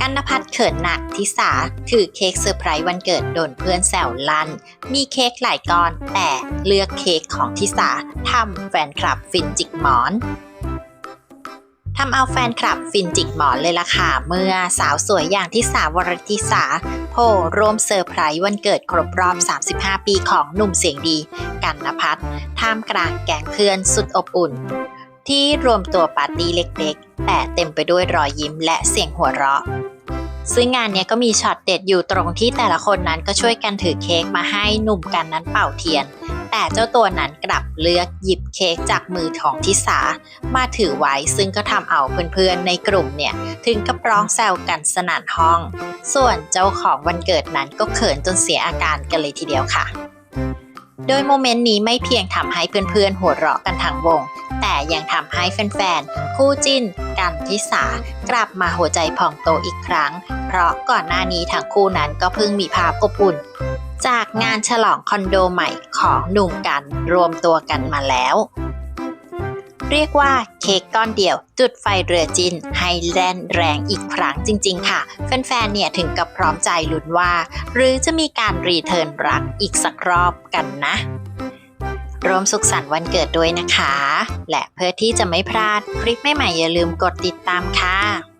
กันนพัฒน์เขินหนักทิสาถือเค้กเซอร์ไพรส์วันเกิดโดนเพื่อนแซวลัน มีเค้กหลายก้อน แต่เลือกเค้กของทิสาทำแฟนคลับฟินจิกหมอนทำเอาแฟนคลับฟินจิกหมอนเลยล่ะค่ะ เมื่อสาวสวยอย่างทิสาวรติสาโพร่วมเซอร์ไพรส์วันเกิดครบรอบ 35 ปีของหนุ่มเสียงดี กันนพัฒน์ท่ามกลางแก๊งเพื่อนสุดอบอุ่น ที่รวมตัวปาร์ตี้เล็กๆ แต่เต็มไปด้วยรอยยิ้มและเสียงหัวเราะ ซึ่งงานนี้ก็มีช็อตเด็ดอยู่ตรงที่แต่ละคนนั้นก็ช่วยกันถือเค้กมาให้หนุ่มกันนั้นเป่าเทียน แต่เจ้าตัวนั้นกลับเลือกหยิบเค้กจากมือของทิสามาถือไว้ซึ่งก็ทำเอาเพื่อนๆในกลุ่มเนี่ย ถึงกับร้องแซวกันสนั่นห้อง ส่วนเจ้าของวันเกิดนั้นก็เขินจนเสียอาการกันเลยทีเดียวค่ะ โดยโมเมนต์นี้ไม่เพียงทำให้เพื่อนๆ หัวเราะกันทั้งวง แต่ยังทำให้แฟนๆ คู่จิ้น กันทิสากลับมาหัวใจพองโตอีกครั้ง เพราะก่อนหน้านี้ทั้งคู่นั้นก็เพิ่งมีภาพอบอุ่น จากงานฉลองคอนโดใหม่ของหนุ่มกันรวมตัวกันมาแล้ว เรียกว่าเค้กก้อนเดียว จุดไฟเรือจินให้แล่นแรงอีกครั้งจริง ๆ ค่ะ แฟนๆ เนี่ยถึงกับพร้อมใจลุ้นว่า หรือจะมีการรีเทิร์นรักอีกสักรอบกันนะร่วมสุขสันต์วันเกิดด้วยนะคะ และเพื่อที่จะไม่พลาดคลิปใหม่ๆอย่าลืมกดติดตามค่ะ